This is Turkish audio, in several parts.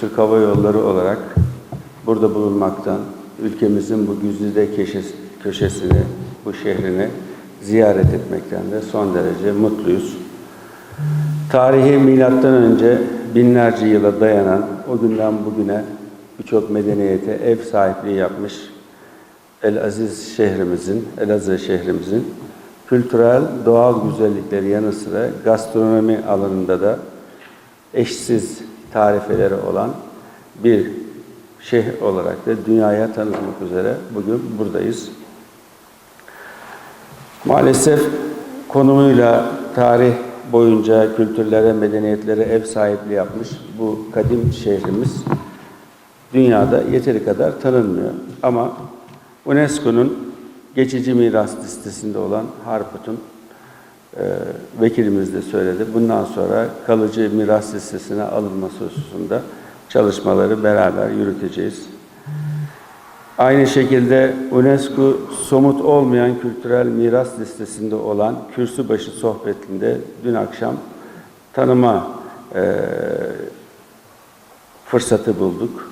Türk Hava Yolları olarak burada bulunmaktan, ülkemizin bu güzide köşes- köşesini, bu şehrini ziyaret etmekten de son derece mutluyuz. Tarihi milattan önce binlerce yıla dayanan o günden bugüne birçok medeniyete ev sahipliği yapmış El Aziz şehrimizin, Elazığ şehrimizin kültürel, doğal güzellikleri yanı sıra gastronomi alanında da eşsiz tarifeleri olan bir şehir olarak da dünyaya tanıtmak üzere bugün buradayız. Maalesef konumuyla tarih boyunca kültürlere, medeniyetlere ev sahipliği yapmış bu kadim şehrimiz dünyada yeteri kadar tanınmıyor. Ama UNESCO'nun geçici miras listesinde olan Harput'un e, vekilimiz de söyledi. Bundan sonra kalıcı miras listesine alınması hususunda çalışmaları beraber yürüteceğiz. Aynı şekilde UNESCO somut olmayan kültürel miras listesinde olan Kürsübaşı sohbetinde dün akşam tanıma e, fırsatı bulduk.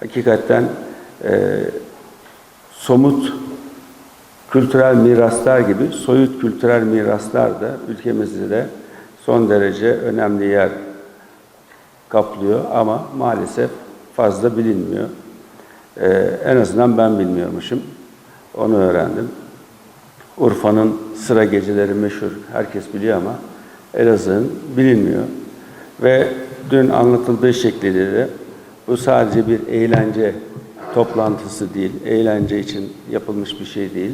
Hakikaten e, somut kültürel miraslar gibi soyut kültürel miraslar da ülkemizde de son derece önemli yer kaplıyor ama maalesef fazla bilinmiyor. Ee, en azından ben bilmiyormuşum. Onu öğrendim. Urfa'nın sıra geceleri meşhur. Herkes biliyor ama Elazığ'ın bilinmiyor. Ve dün anlatıldığı şekliyle de bu sadece bir eğlence toplantısı değil, eğlence için yapılmış bir şey değil.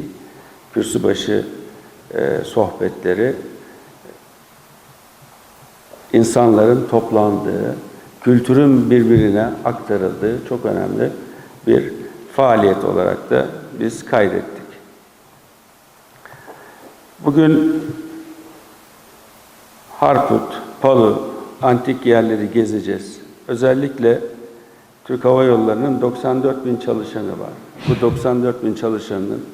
Kürsübaşı e, sohbetleri insanların toplandığı, kültürün birbirine aktarıldığı çok önemli bir faaliyet olarak da biz kaydettik. Bugün Harput, Palu, antik yerleri gezeceğiz. Özellikle Türk Hava Yolları'nın 94 bin çalışanı var. Bu 94 bin çalışanın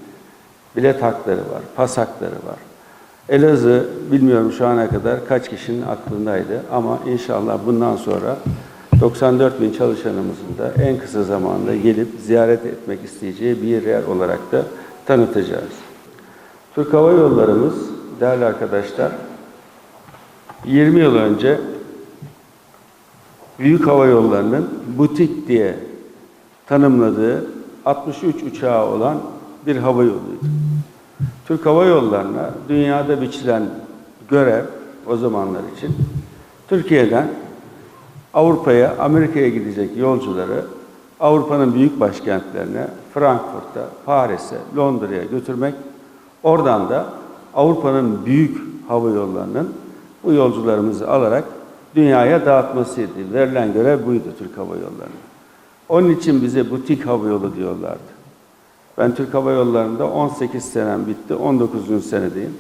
bilet hakları var, pas hakları var. Elazığ bilmiyorum şu ana kadar kaç kişinin aklındaydı ama inşallah bundan sonra 94 bin çalışanımızın da en kısa zamanda gelip ziyaret etmek isteyeceği bir yer olarak da tanıtacağız. Türk Hava Yollarımız değerli arkadaşlar 20 yıl önce Büyük Hava Yolları'nın butik diye tanımladığı 63 uçağı olan bir hava yoluydu. Türk Hava Yolları'na dünyada biçilen görev o zamanlar için Türkiye'den Avrupa'ya, Amerika'ya gidecek yolcuları Avrupa'nın büyük başkentlerine, Frankfurt'a, Paris'e, Londra'ya götürmek, oradan da Avrupa'nın büyük hava yollarının bu yolcularımızı alarak dünyaya dağıtmasıydı. Verilen görev buydu Türk Hava Yolları'na. Onun için bize butik hava yolu diyorlardı. Ben Türk Hava Yolları'nda 18 senem bitti, 19. senedeyim.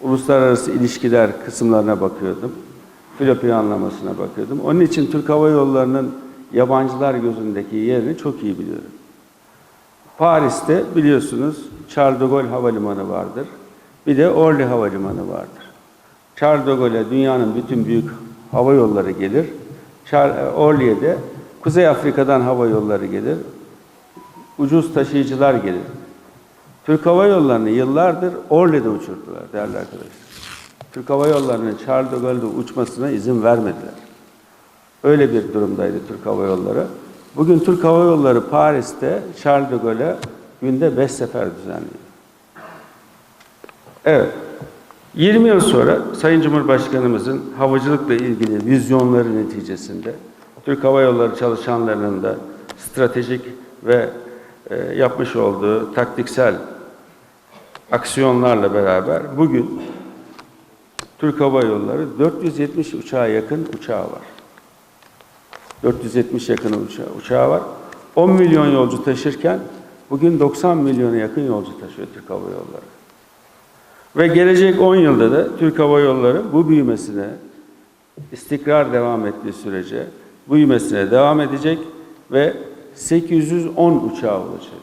Uluslararası ilişkiler kısımlarına bakıyordum. Filo planlamasına bakıyordum. Onun için Türk Hava Yolları'nın yabancılar gözündeki yerini çok iyi biliyorum. Paris'te biliyorsunuz Charles de Gaulle Havalimanı vardır. Bir de Orly Havalimanı vardır. Charles de Gaulle'e dünyanın bütün büyük hava yolları gelir. Orly'e de Kuzey Afrika'dan hava yolları gelir. Ucuz taşıyıcılar gelir. Türk Hava Yolları'nı yıllardır Orly'de uçurdular değerli arkadaşlar. Türk Hava Yolları'nın Charles de Gaulle'de uçmasına izin vermediler. Öyle bir durumdaydı Türk Hava Yolları. Bugün Türk Hava Yolları Paris'te Charles de Gaulle'e günde beş sefer düzenliyor. Evet. 20 yıl sonra Sayın Cumhurbaşkanımızın havacılıkla ilgili vizyonları neticesinde Türk Hava Yolları çalışanlarının da stratejik ve yapmış olduğu taktiksel aksiyonlarla beraber bugün Türk Hava Yolları 470 uçağa yakın uçağı var. 470 yakın uçağı, uçağı var. 10 milyon yolcu taşırken bugün 90 milyona yakın yolcu taşıyor Türk Hava Yolları. Ve gelecek 10 yılda da Türk Hava Yolları bu büyümesine istikrar devam ettiği sürece büyümesine devam edecek ve 810 uçağa ulaşacak.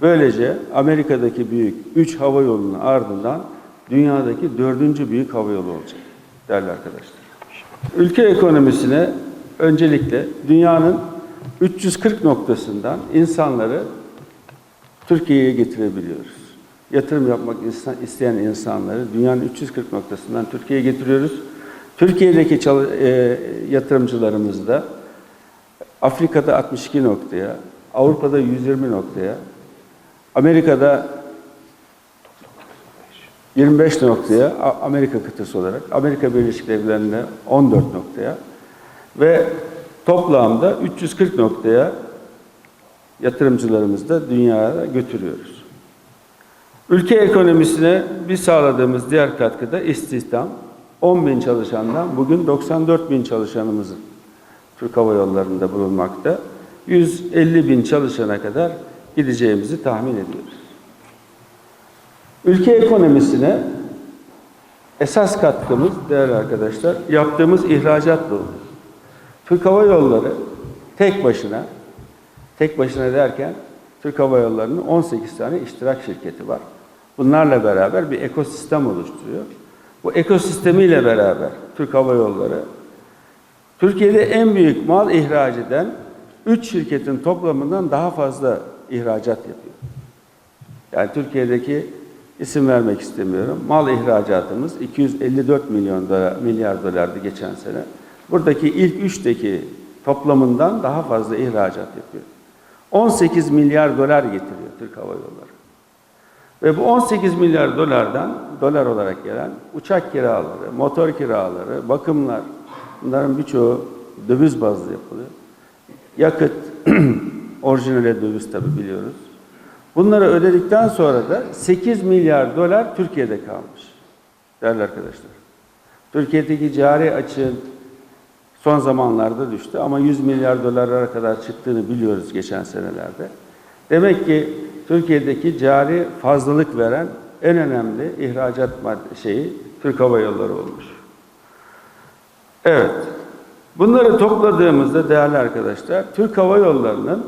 Böylece Amerika'daki büyük 3 hava yolunun ardından dünyadaki dördüncü büyük hava yolu olacak değerli arkadaşlar. Ülke ekonomisine öncelikle dünyanın 340 noktasından insanları Türkiye'ye getirebiliyoruz. Yatırım yapmak isteyen insanları dünyanın 340 noktasından Türkiye'ye getiriyoruz. Türkiye'deki e, yatırımcılarımız da Afrika'da 62 noktaya, Avrupa'da 120 noktaya, Amerika'da 25 noktaya, Amerika kıtası olarak, Amerika Birleşik Devletleri'nde 14 noktaya ve toplamda 340 noktaya yatırımcılarımızı da dünyaya götürüyoruz. Ülke ekonomisine bir sağladığımız diğer katkı da istihdam. 10 bin çalışandan bugün 94 bin çalışanımız Türk Hava Yolları'nda bulunmakta. 150 bin çalışana kadar gideceğimizi tahmin ediyoruz. Ülke ekonomisine esas katkımız değerli arkadaşlar yaptığımız ihracatla oluyor. Türk Hava Yolları tek başına tek başına derken Türk Hava Yolları'nın 18 tane iştirak şirketi var. Bunlarla beraber bir ekosistem oluşturuyor. Bu ekosistemiyle beraber Türk Hava Yolları Türkiye'de en büyük mal ihraç eden 3 şirketin toplamından daha fazla ihracat yapıyor. Yani Türkiye'deki isim vermek istemiyorum. Mal ihracatımız 254 milyon dolar, milyar dolardı geçen sene. Buradaki ilk üçteki toplamından daha fazla ihracat yapıyor. 18 milyar dolar getiriyor Türk Hava Yolları. Ve bu 18 milyar dolardan dolar olarak gelen uçak kiraları, motor kiraları, bakımlar bunların birçoğu döviz bazlı yapılıyor. Yakıt orijinale döviz tabi biliyoruz. Bunları ödedikten sonra da 8 milyar dolar Türkiye'de kalmış. Değerli arkadaşlar. Türkiye'deki cari açığın son zamanlarda düştü ama 100 milyar dolara kadar çıktığını biliyoruz geçen senelerde. Demek ki Türkiye'deki cari fazlalık veren en önemli ihracat madde şeyi Türk Hava Yolları olmuş. Evet. Bunları topladığımızda değerli arkadaşlar Türk Hava Yolları'nın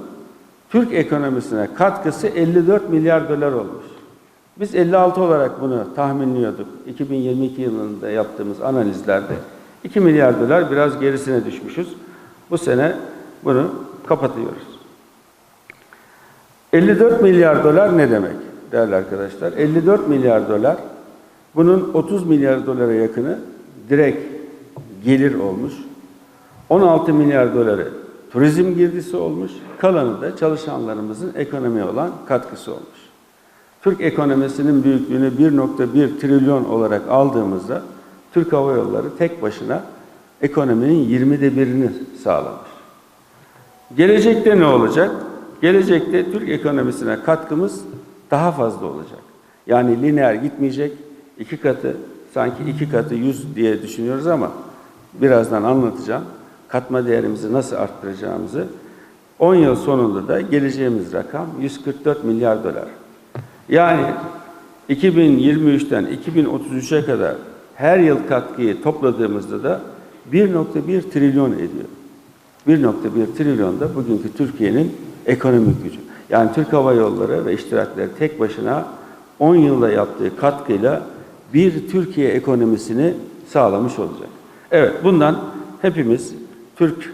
Türk ekonomisine katkısı 54 milyar dolar olmuş. Biz 56 olarak bunu tahminliyorduk. 2022 yılında yaptığımız analizlerde 2 milyar dolar biraz gerisine düşmüşüz. Bu sene bunu kapatıyoruz. 54 milyar dolar ne demek değerli arkadaşlar? 54 milyar dolar bunun 30 milyar dolara yakını direkt gelir olmuş. 16 milyar doları turizm girdisi olmuş. Kalanı da çalışanlarımızın ekonomiye olan katkısı olmuş. Türk ekonomisinin büyüklüğünü 1.1 trilyon olarak aldığımızda Türk Hava Yolları tek başına ekonominin 20'de birini sağlamış. Gelecekte ne olacak? Gelecekte Türk ekonomisine katkımız daha fazla olacak. Yani lineer gitmeyecek. iki katı, sanki iki katı 100 diye düşünüyoruz ama birazdan anlatacağım. Katma değerimizi nasıl arttıracağımızı. 10 yıl sonunda da geleceğimiz rakam 144 milyar dolar. Yani 2023'ten 2033'e kadar her yıl katkıyı topladığımızda da 1.1 trilyon ediyor. 1.1 trilyon da bugünkü Türkiye'nin ekonomik gücü. Yani Türk Hava Yolları ve iştirakleri tek başına 10 yılda yaptığı katkıyla bir Türkiye ekonomisini sağlamış olacak. Evet bundan hepimiz Türk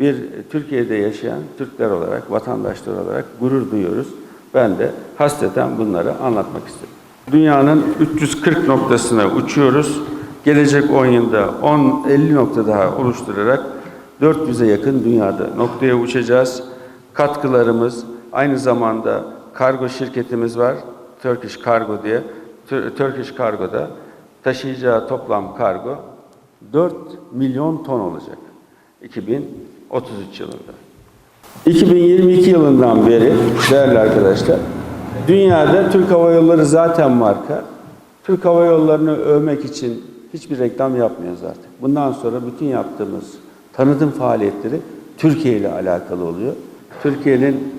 bir Türkiye'de yaşayan Türkler olarak, vatandaşlar olarak gurur duyuyoruz. Ben de hasreten bunları anlatmak istedim. Dünyanın 340 noktasına uçuyoruz. Gelecek 10 yılda 10 50 nokta daha oluşturarak 400'e yakın dünyada noktaya uçacağız. Katkılarımız aynı zamanda kargo şirketimiz var. Turkish Cargo diye. Turkish Cargo'da taşıyacağı toplam kargo 4 milyon ton olacak 2033 yılında. 2022 yılından beri değerli arkadaşlar dünyada Türk Hava Yolları zaten marka. Türk Hava Yolları'nı övmek için hiçbir reklam yapmıyoruz artık. Bundan sonra bütün yaptığımız tanıtım faaliyetleri Türkiye ile alakalı oluyor. Türkiye'nin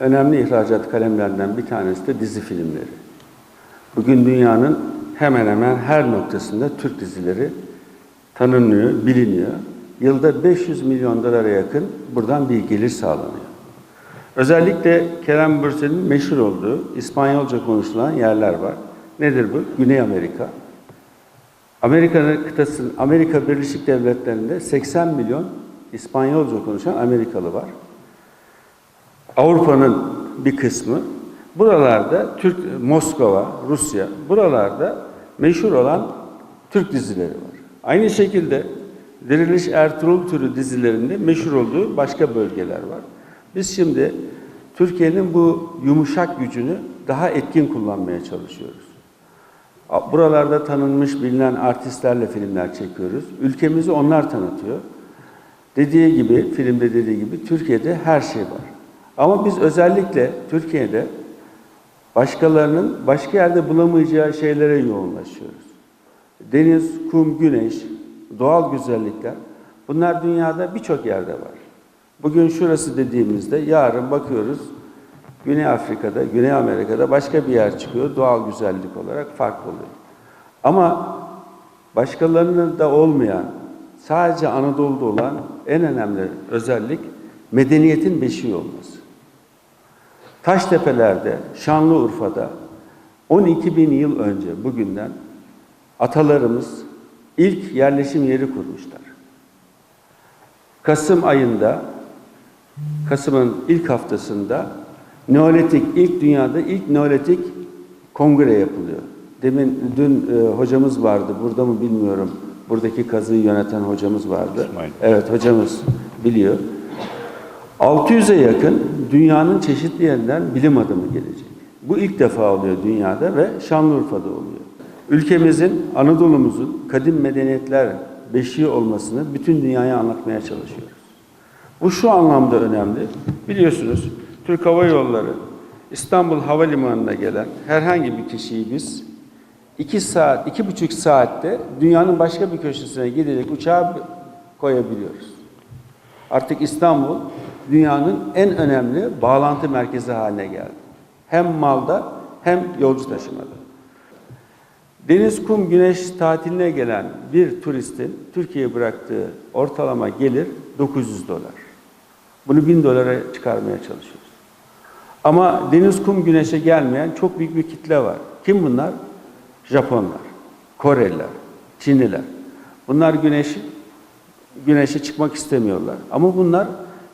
önemli ihracat kalemlerinden bir tanesi de dizi filmleri. Bugün dünyanın hemen hemen her noktasında Türk dizileri tanınıyor, biliniyor. Yılda 500 milyon dolara yakın buradan bir gelir sağlanıyor. Özellikle Kerem Bürsel'in meşhur olduğu İspanyolca konuşulan yerler var. Nedir bu? Güney Amerika. Amerika kıtasının Amerika Birleşik Devletleri'nde 80 milyon İspanyolca konuşan Amerikalı var. Avrupa'nın bir kısmı. Buralarda Türk, Moskova, Rusya, buralarda meşhur olan Türk dizileri var. Aynı şekilde Diriliş Ertuğrul türü dizilerinde meşhur olduğu başka bölgeler var. Biz şimdi Türkiye'nin bu yumuşak gücünü daha etkin kullanmaya çalışıyoruz. Buralarda tanınmış bilinen artistlerle filmler çekiyoruz. Ülkemizi onlar tanıtıyor. Dediği gibi, filmde dediği gibi Türkiye'de her şey var. Ama biz özellikle Türkiye'de başkalarının başka yerde bulamayacağı şeylere yoğunlaşıyoruz. Deniz, kum, güneş, doğal güzellikler bunlar dünyada birçok yerde var. Bugün şurası dediğimizde yarın bakıyoruz Güney Afrika'da, Güney Amerika'da başka bir yer çıkıyor doğal güzellik olarak farklı oluyor. Ama başkalarının da olmayan, sadece Anadolu'da olan en önemli özellik medeniyetin beşiği olması. Taştepe'lerde, Şanlıurfa'da 12 bin yıl önce bugünden atalarımız ilk yerleşim yeri kurmuşlar. Kasım ayında, Kasım'ın ilk haftasında Neolitik, ilk dünyada ilk Neolitik kongre yapılıyor. Demin dün e, hocamız vardı, burada mı bilmiyorum. Buradaki kazıyı yöneten hocamız vardı. İsmail. Evet, hocamız biliyor. 600'e yakın dünyanın çeşitli yerinden bilim adamı gelecek. Bu ilk defa oluyor dünyada ve Şanlıurfa'da oluyor. Ülkemizin, Anadolu'muzun kadim medeniyetler beşiği olmasını bütün dünyaya anlatmaya çalışıyoruz. Bu şu anlamda önemli. Biliyorsunuz Türk Hava Yolları İstanbul Havalimanı'na gelen herhangi bir kişiyi biz iki saat, iki buçuk saatte dünyanın başka bir köşesine gidecek uçağa koyabiliyoruz. Artık İstanbul dünyanın en önemli bağlantı merkezi haline geldi. Hem malda hem yolcu taşımada. Deniz, kum, güneş tatiline gelen bir turistin Türkiye'ye bıraktığı ortalama gelir 900 dolar. Bunu 1000 dolara çıkarmaya çalışıyoruz. Ama deniz, kum, güneşe gelmeyen çok büyük bir kitle var. Kim bunlar? Japonlar, Koreliler, Çinliler. Bunlar güneşi güneşe çıkmak istemiyorlar. Ama bunlar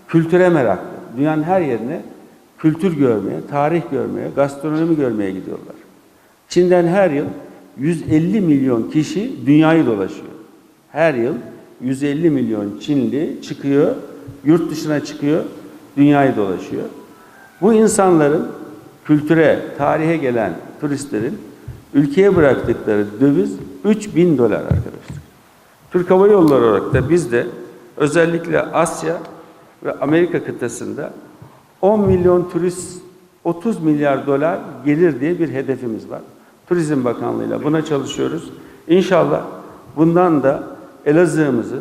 kültüre meraklı. Dünyanın her yerine kültür görmeye, tarih görmeye, gastronomi görmeye gidiyorlar. Çin'den her yıl 150 milyon kişi dünyayı dolaşıyor. Her yıl 150 milyon Çinli çıkıyor, yurt dışına çıkıyor, dünyayı dolaşıyor. Bu insanların kültüre, tarihe gelen turistlerin ülkeye bıraktıkları döviz 3000 dolar arkadaşlar. Türk Hava Yolları olarak da biz de özellikle Asya ve Amerika kıtasında 10 milyon turist 30 milyar dolar gelir diye bir hedefimiz var. Turizm Bakanlığı'yla buna çalışıyoruz. İnşallah bundan da Elazığ'ımızı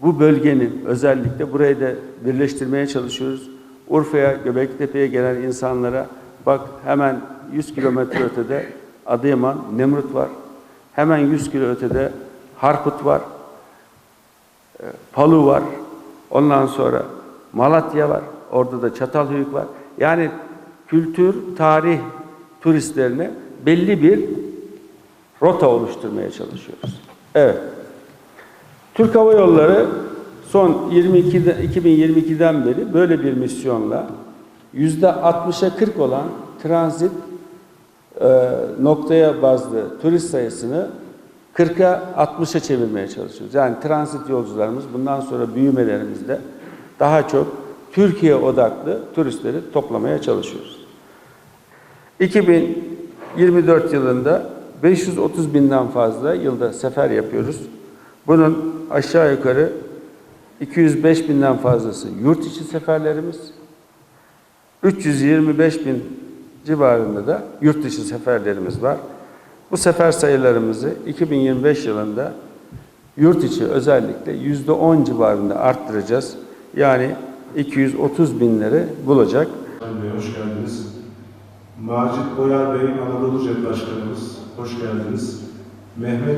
bu bölgenin özellikle burayı da birleştirmeye çalışıyoruz. Urfa'ya, Göbektepe'ye gelen insanlara bak hemen 100 kilometre ötede Adıyaman, Nemrut var. Hemen 100 kilo ötede Harput var. e, Palu var. Ondan sonra Malatya var. Orada da Çatalhöyük var. Yani kültür, tarih turistlerine belli bir rota oluşturmaya çalışıyoruz. Evet. Türk Hava Yolları son 22'de, 2022'den beri böyle bir misyonla yüzde 60'a 40 olan transit e, noktaya bazlı turist sayısını 40'a 60'a çevirmeye çalışıyoruz. Yani transit yolcularımız bundan sonra büyümelerimizde daha çok Türkiye odaklı turistleri toplamaya çalışıyoruz. 2024 yılında 530 binden fazla yılda sefer yapıyoruz. Bunun aşağı yukarı 205 binden fazlası yurt içi seferlerimiz, 325 bin civarında da yurt dışı seferlerimiz var. Bu sefer sayılarımızı 2025 yılında yurt içi özellikle yüzde 10 civarında arttıracağız. Yani 230 binleri bulacak. Hoş geldiniz. Macit Boyar Bey Anadolu Jet Başkanımız hoş geldiniz. Mehmet